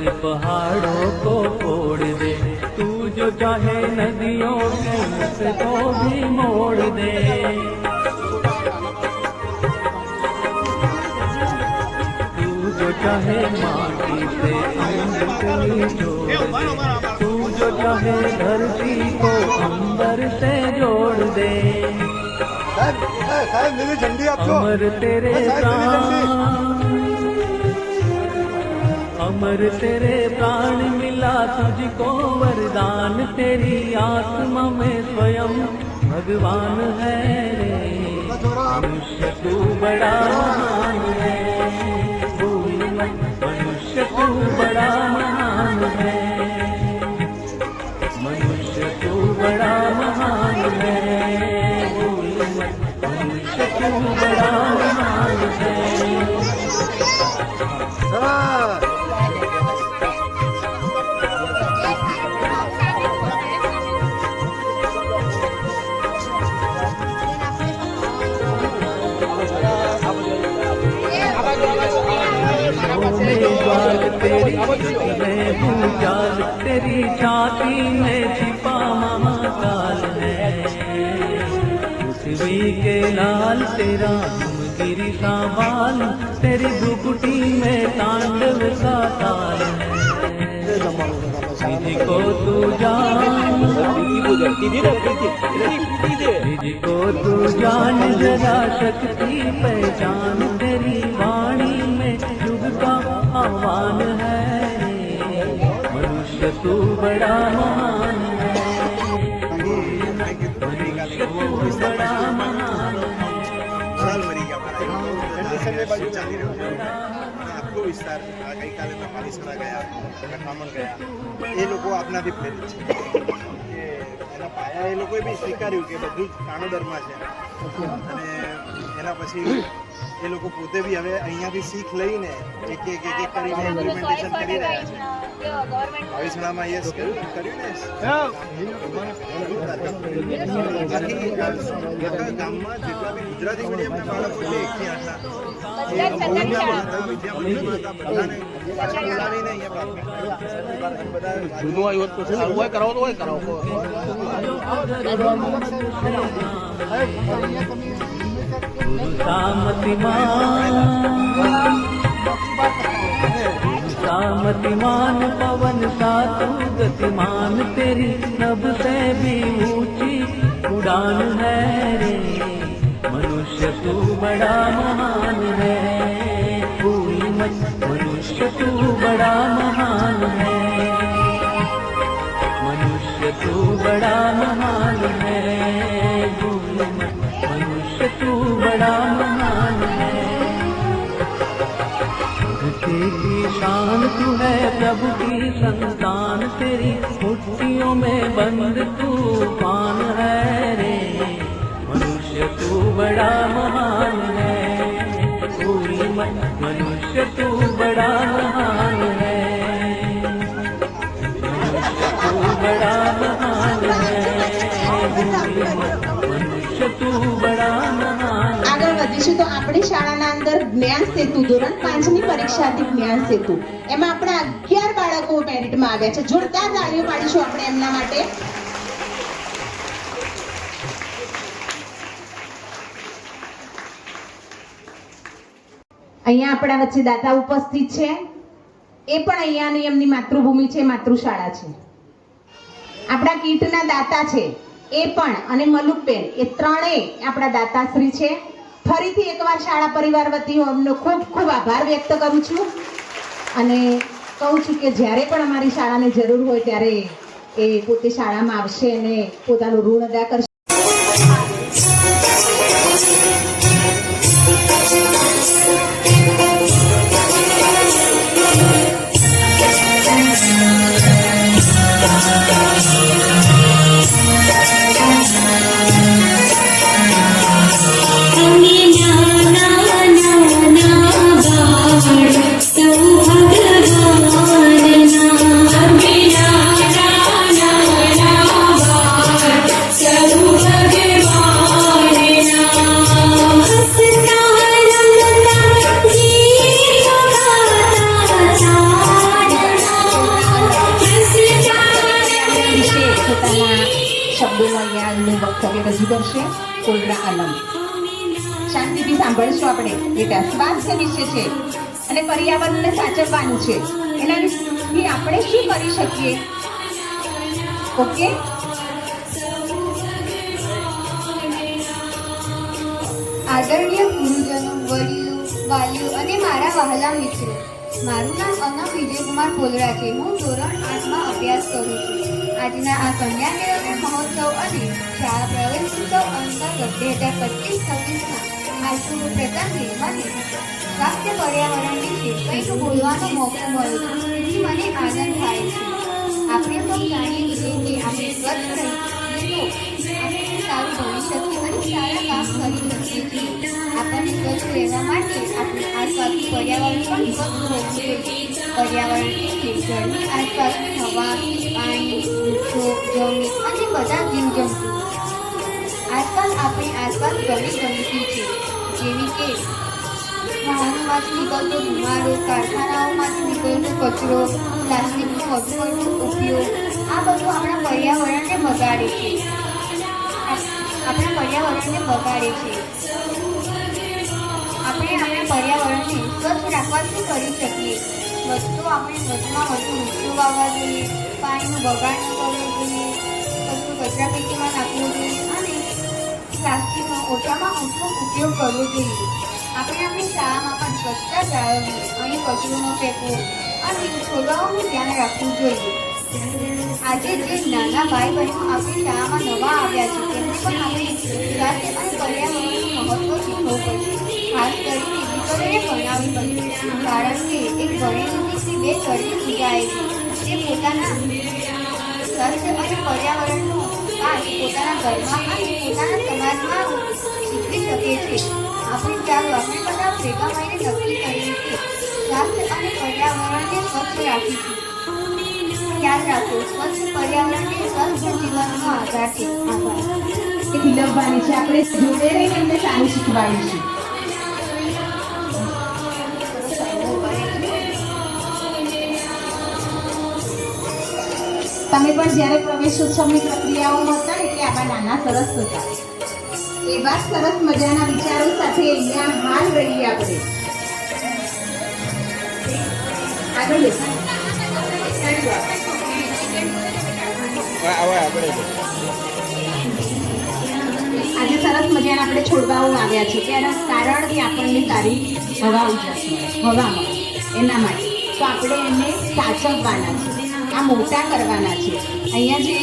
चल पहाड़ों को फोड़ दे। तू जो चाहे नदियों के मुख को भी मोड़ दे। तू जो चाहे माटी से तू जो चाहे धरती को अंबर से जोड़ दे। साहब मेरी झंडी आपको अमर तेरे साहब अमर तेरे प्राण मिला तुझको वरदान तेरी आत्मा में स्वयं भगवान है तेरी मैं भूचाल तेरी छाती में छिपा महाकाल है। पृथ्वी के लाल, तेरा गिरी का बाल, तेरी भुकुटी में तांडव का ताल को तू जान। को तू जान, जरा शक्ति पहचान तेरी आह्वान है मनुष्य तू बड़ा महान है मनुष्य तू बड़ा महान है સાલ મરી ગયા મારા કંડિશનની બાજુ ચાલી રહ્યું છે અને આખો વિસ્તાર આ ગઈકાલે તો પાલીસરા ગયા કઠામણ ગયા એ લોકો આપનાથી પ્રેરિત છે કે એના પાયા એ લોકોએ બી સ્વીકાર્યું કે બધું જ કાણોદરમાં છે અને એના પછી એ લોકો પોતે બી હવે અહીંયાથી શીખ લઈને એક એક એક એક કરીને ઇમ્પ્લિમેન્ટેશન કરી રહ્યા છે ભાવિસણામાં યસ કર્યું કર્યું ને આખા ગામમાં જેટલા બી ગુજરાતી મીડિયમના બાળકો છે એકથી જૂનું આવ્યું તો સારું હોય કરાવો તો હોય કરાવો सामतिमान पवन सा तू गतिमान तेरी। नभ से भी ऊंची उड़ान है रे। मनुष्य तू बड़ा महान है। मत मनुष्य तू बड़ा महान है। मनुष्य तू बड़ा महान है तू है प्रभु की संतान तेरी मुट्ठियों में बंद तूफान है रे। मनुष्य तू बड़ा है તો આપણી શાળાના અંદર જ્ઞાન સેતુ, ધોરણ પાંચની પરીક્ષા હતી જ્ઞાન સેતુ. એમાં આપણા અગિયાર બાળકો મેરિટમાં આવ્યા છે. જોરદાર તાળીઓ પાડીશું આપણે એમના માટે. અહીંયા આપણા વચ્ચે દાતા ઉપસ્થિત છે. એ પણ અહીંયાની એમની માતૃભૂમિ છે, માતૃશાળા છે. આપણા કીટના દાતા છે. એ પણ અને મલુકબેન. એ ત્રણેય આપણા દાતાશ્રી છે. ફરીથી એકવાર શાળા પરિવાર વતી હું અમનો ખૂબ ખૂબ આભાર વ્યક્ત કરું છું. અને કહું છું કે જ્યારે પણ અમારી શાળાને જરૂર હોય ત્યારે એ પોતે શાળામાં આવશે અને પોતાનું ઋણ અદા કરશે. પોતાના શબ્દોમાં યાદનું વક્તવ્ય રજૂ કરશે કોલરા આલમ શાંતિથી સાંભળશું આપણે બેટા સ્વાસ્થ્ય વિશે છે અને પર્યાવરણને સાચવવાનું છે એના વિશે આપણે શું કરી શકીએ ઓકે આદરણીય ગુરુજનો વડીલો વાલીઓ અને મારા વહાલા મિત્રો મારું નામ અનમ વિજયકુમાર પોલરા છે હું ધોરણ આઠમાં અભ્યાસ કરું છું. આજના આ કન્યા કેળવણી મહોત્સવ અને શાળા પ્રવેશોત્સવ અંતર્ગત બે હજાર પચીસ છવ્વીસમાં પ્રથમ દિન મને સ્વાસ્થ્ય પર્યાવરણ વિશે કંઈક બોલવાનો મોકો મળ્યો તેથી મને આનંદ થાય છે. આપણે પણ જાણીએ છીએ કે આપણે સ્વચ્છ રહીએ તો આપણે સારું ભણી શકીએ અને સારા કામ કરી શકીએ છીએ. આપણને સ્વચ્છ રહેવા માટે આપણે આસપાસનું પર્યાવરણ પણ સ્વચ્છ હોવું જોઈએ પર્યાવરણ ઘરની આસપાસની હવા, પાણી, વૃક્ષો જમીન અને બધા જીવજંતુ. આજકાલ આપણી આસપાસ ઘણી ગંદકી છે. જેવી કે વાહનોમાંથી નીકળતો ધુમાડો, કારખાનાઓમાંથી નીકળતો કચરો, પ્લાસ્ટિકનો વધુ ઉપયોગ, આ બધું આપણા પર્યાવરણને બગાડે છે. આપણા પર્યાવરણને બગાડે છે. આપણે આપણા પર્યાવરણને સ્વચ્છ રાખવાથી કરી શકીએ. વસ્તુ આપણે વધુમાં વધુ વૃક્ષો વાવવા જોઈએ, પાણીનું બગાડ કરવો જોઈએ, કચરો કચરા પેટીમાં નાખવું જોઈએ અને પ્લાસ્ટિકનો ઓછામાં ઓછો ઉપયોગ કરવો જોઈએ. આપણે આપણી શાળામાં પણ સ્વચ્છતા જાળવવી અને કચરો ન ફેંકવો અને છોડવાઓનું ધ્યાન રાખવું જોઈએ. આજે જે નાના ભાઈ બહેનો આપણી શાળામાં નવા આવ્યા છે, તેમને પણ આપણે સ્વાસ્થ્ય અને પર્યાવરણનું મહત્વ શીખવવું પડશે ખાસ કરીને કારણ કે એક ભણેલી બે ચરણી સુધાય છે પોતાના સ્વાસ્થ્ય અને પર્યાવરણનું પોતાના ઘરમાં પોતાના સમાજમાં શીખવી શકે છે. આપણે ચાલો આપણે બધા ભેગા કરીએ છીએ સ્વાસ્થ્ય અને પર્યાવરણને સ્વચ્છ રાખીશું. યાદ રાખો સ્વચ્છ પર્યાવરણ સ્વસ્થ જીવનનો આધાર છે. આભાર. ખીલવવાની છે. આપણે જોડે રહીને એમને સારું શીખવાડીશું તમે પણ જ્યારે પ્રવેશોત્સવની પ્રક્રિયાઓમાં હતા કે આવા નાના સરસ હતા. એવા સરસ મજાના વિચારો સાથે અહીંયા હાલ રહીએ આપણે. આગળ આજે સરસ મજાના આપણે છોડવાઓ આવ્યા છે ત્યારે કારણ કે આપણને સારી હવા ઉજાસ હવામાં, એના માટે. તો આપણે એને સાચવવાના છે. આ મોટા કરવાના છે. અહીંયા જે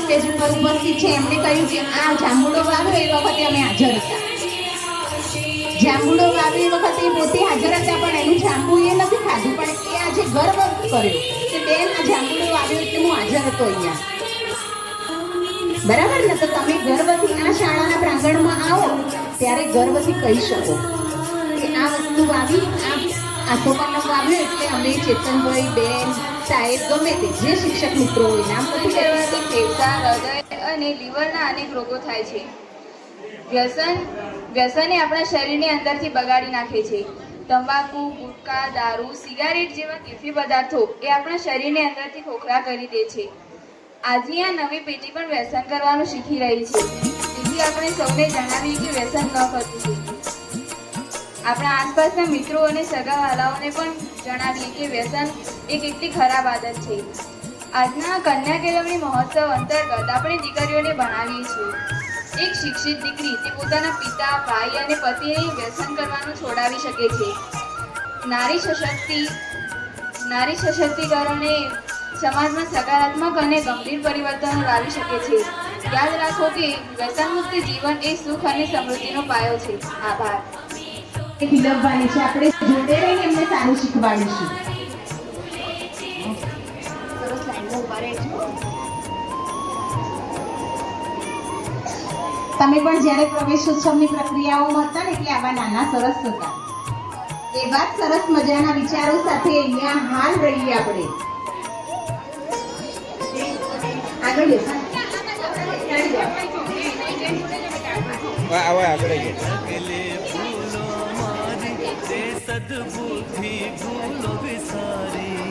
સ્ટેજ ઉપર ઉપસ્થિત છે, એમણે કહ્યું કે આ જાંબુડો વાવ્યો એ વખતે અમે હાજર હતા. જાંબુડો વાવ્યો એ વખતે પોતે હાજર હતા, પણ એનું જાંબુ એ નથી ખાધું. પણ એ આજે ગર્વ કર્યો. કે બેન આ જાંબુડો આવ્યો એટલે હું હાજર હતો અહીંયા. બરાબર ને? તો તમે ગર્વથી આ શાળાના પ્રાંગણમાં આવો, ત્યારે ગર્વથી કહી શકો કે આ વસ્તુ આવી આ આસોપાનો વાવ્યો એટલે અમે ચેતનભાઈ, બેન, સાહેબ, ગમે તે જે શિક્ષક મિત્રો હોય, નામ પછી કરવાથી ફેફસા હૃદય અને લીવરના અનેક રોગો થાય છે. વ્યસન વ્યસને આપણા શરીરને અંદરથી બગાડી નાખે છે. તંબાકુ, ગુટકા, દારૂ, સિગારેટ જેવા કેફી પદાર્થો એ આપણા શરીરને અંદરથી ખોખરા કરી દે છે. આજની આ નવી પેઢી પણ વ્યસન કરવાનું શીખી રહી છે. તેથી આપણે સૌને જણાવીએ કે વ્યસન ન કરવું જોઈએ. આપણા આસપાસના મિત્રો અને સગાવાલાઓને પણ જણાવીએ કે વ્યસન એ કેટલી ખરાબ આદત છે. આજના કન્યા કેળવણી મહોત્સવ અંતર્ગત આપણે દીકરીઓને ભણાવીએ છીએ. એક શિક્ષિત દીકરી તે પોતાના પિતા ભાઈ અને પતિએ વ્યસન કરવાનું છોડાવી શકે છે. નારી સશક્તિ નારી સશક્તિકરણે સમાજમાં સકારાત્મક અને ગંભીર પરિવર્તનો લાવી શકે છે. યાદ રાખો કે વ્યસનમુક્ત જીવન એ સુખ અને સમૃદ્ધિનો પાયો છે. આભાર. ખીલવવાની છે આપણે જોડે રહીને એમને સારું શીખવાડીશું. સરસ લાઈનમાં ઊભા રહેજો. તમે પણ જ્યારે પ્રવેશોત્સવની પ્રક્રિયાઓમાં હતા ને એટલે આવા નાના સરસ હતા. એવા સરસ મજાના વિચારો સાથે અહીંયા હાલ રહીએ આપણે. આગળ આવો આપણે સદબુદ્ધિ ભૂલો વિસારી.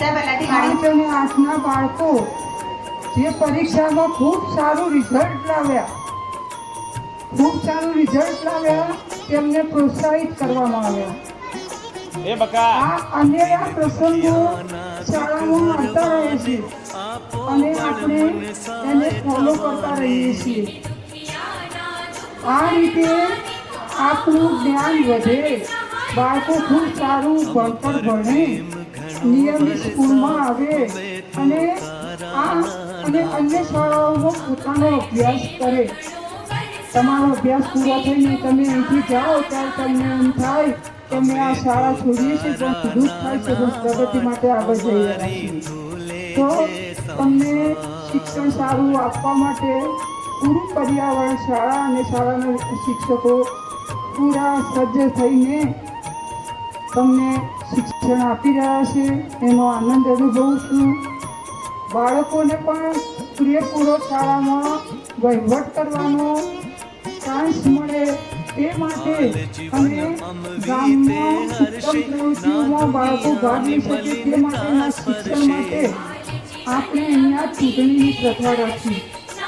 અને આઠના બાળકો જે પરીક્ષામાં ખૂબ સારું રિઝલ્ટ લાવ્યા ખૂબ સારું રિઝલ્ટ લાવ્યા તેમને પ્રોત્સાહિત કરવામાં આવ્યા. આ અને આ પ્રસંગો શાળામાં આવતા રહે છે. અને આપણે એને ફોલો કરતા રહીએ છીએ. આ રીતે આપણું જ્ઞાન વધે બાળકો ખૂબ સારું ભણતર ભણે. નિયમિત સ્કૂલમાં આવે અને આ અને અન્ય શાળાઓનો પોતાનો અભ્યાસ કરે તમારો અભ્યાસ પૂરો થઈને તમે અહીંથી જાઓ ત્યારે તમને એમ થાય કે મેં આ શાળા છોડીએ છીએ તો દુઃખ થાય છે પ્રગતિ માટે આગળ જઈ રહ્યા તો તમને શિક્ષણ સારું આપવા માટે પૂરું પર્યાવરણ શાળા અને શાળાના શિક્ષકો પૂરા સજ્જ થઈને તમને શિક્ષણ આપી રહ્યા છે, એનો આનંદ અનુભવું છું. બાળકોને પણ પૂરેપૂરો શાળામાં વહીવટ કરવાનો ચાન્સ મળે તે માટે અને ગામમાં શિક્ષણ પ્રવૃત્તિઓમાં બાળકો ભાગ લઈ શકે તે માટેના શિક્ષણ માટે આપણે અહીંયા ચૂંટણીની પ્રથા રાખી.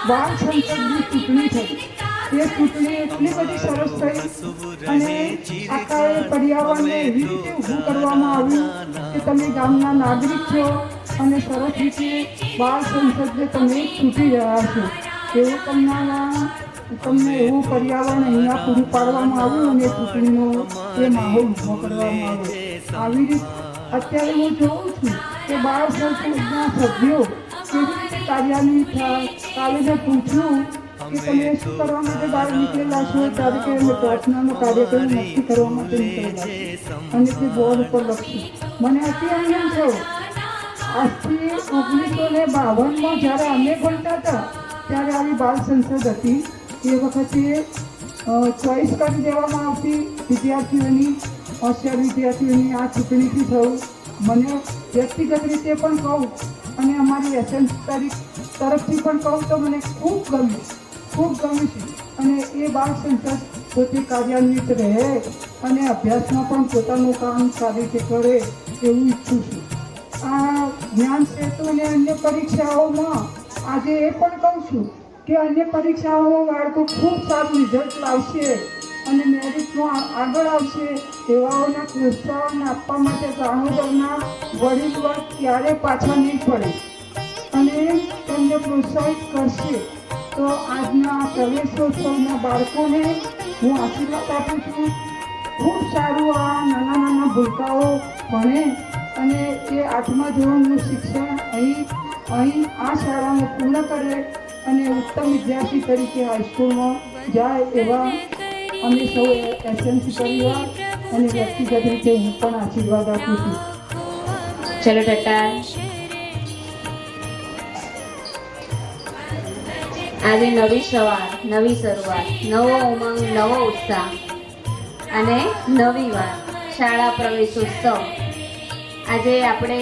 બાળ સંસદની ચૂંટણી થઈ. તે ચૂંટણી એટલી બધી સરસ થઈ અને આખા એ પર્યાવરણને એવી રીતે ઊભું કરવામાં આવ્યું કે તમે ગામના નાગરિક છો અને સરસ રીતે બાળ સંસદને તમે ચૂંટી રહ્યા છો. એવું તમને તમને એવું પર્યાવરણ અહીંયા પૂરું પાડવામાં આવ્યું અને ચૂંટણીનો એ માહોલ ઊભો કરવામાં આવ્યો. આવી રીતે અત્યારે હું જોઉં છું કે બાળ સંસદના સભ્યો કેવી રીતે કાર્યાન્વિત થાય કાલે મેં પૂછ્યું શું કરવા માટે બહાર નીકળેલા છો ત્યારે કે અમે પ્રાર્થનાનો કાર્યક્રમ નક્કી અને તે બોર્ડ ઉપર લખ્યું મને અતિ આનંદ થયો આજથી ઓગણીસો ને બાવનમાં જ્યારે અમે ભણતા હતા ત્યારે આવી બાળ સંસદ હતી એ વખતે ચોઈસ કરી દેવામાં આવતી વિદ્યાર્થીઓની હોશિયાર વિદ્યાર્થીઓની આ ચૂંટણીથી થયું મને વ્યક્તિગત રીતે પણ કહું અને અમારી એસએમસી તારીખ તરફથી પણ કહું તો મને ખૂબ ગમ્યું. ખૂબ ગમે છે. અને એ બાળ સંસદ પોતે કાર્યાન્વિત રહે અને અભ્યાસમાં પણ પોતાનું કામ સારી રીતે કરે એવું ઈચ્છું છું. આ જ્ઞાન સેતુ અને અન્ય પરીક્ષાઓમાં આજે એ પણ કહું છું કે અન્ય પરીક્ષાઓમાં બાળકો ખૂબ સારું રિઝલ્ટ લાવશે અને મેરિટમાં આગળ આવશે એવાઓના પ્રોત્સાહન આપવા માટે ગામોદરના વડીલ વર્ગ ક્યારે પાછા નહીં પડે. અને તેમને પ્રોત્સાહિત કરશે. તો આજના પ્રવેશોત્સવના બાળકોને હું આશીર્વાદ આપું છું. ખૂબ સારું આ નાના નાના ભૂલકાઓ ભણે અને એ આત્મા ધોરણનું શિક્ષણ અહીં અહીં આ શાળામાં પૂર્ણ કરે અને ઉત્તમ વિદ્યાર્થી તરીકે હાઈસ્કૂલમાં જાય એવા અમે સૌ એસએમસી પરિવાર અને વ્યક્તિગત રીતે હું પણ આશીર્વાદ આપું છું. ચલો ટટા. આજે નવી સવાર, નવી શરૂઆત, નવો ઉમંગ, નવો ઉત્સાહ અને નવી વાત શાળા પ્રવેશોત્સવ. આજે આપણે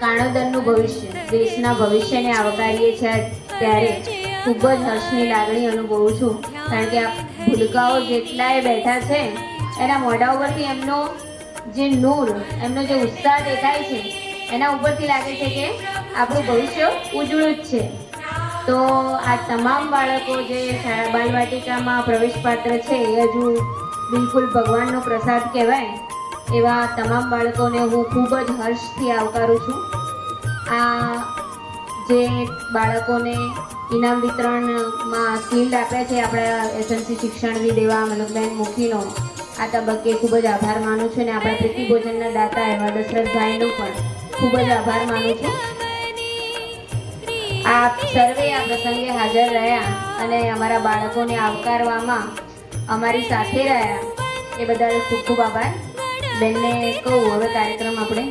કાણોદરનું ભવિષ્ય, દેશના ભવિષ્યને આવકારીએ છીએ ત્યારે. ખૂબ જ હર્ષની લાગણી અનુભવું છું, કારણ કે આ ભૂલકાઓ જેટલાય બેઠા છે, એના મોઢા ઉપરથી એમનો જે નૂર, એમનો જે ઉત્સાહ દેખાય છે, એના ઉપરથી લાગે છે કે આપણું ભવિષ્ય ઉજળું જ છે. તો આ તમામ બાળકો જે બાલવાટિકામાં પ્રવેશ પાત્ર છે, એ હજુ બિલકુલ ભગવાનનો પ્રસાદ કહેવાય, એવા તમામ બાળકોને હું ખૂબ જ હર્ષથી આવકારું છું. આ જે બાળકોને ઇનામ વિતરણમાં શિલ્ડ આપે છે, આપણા એસએમસી શિક્ષણ વિદેવા મનોજબેન મુખીનો, આ તબક્કે ખૂબ જ આભાર માનું છું અને આપણા પ્રીતિ ભોજનના દાતા એવા દશરથભાઈનો પણ ખૂબ જ આભાર માનું છું. આપ સર્વે આ પ્રસંગે હાજર રહ્યા અને અમારા બાળકોને આવકારવામાં અમારી સાથે રહ્યા. એ બદલ ખૂબ ખૂબ આભાર. બેનને કહું, હવે કાર્યક્રમ આપણે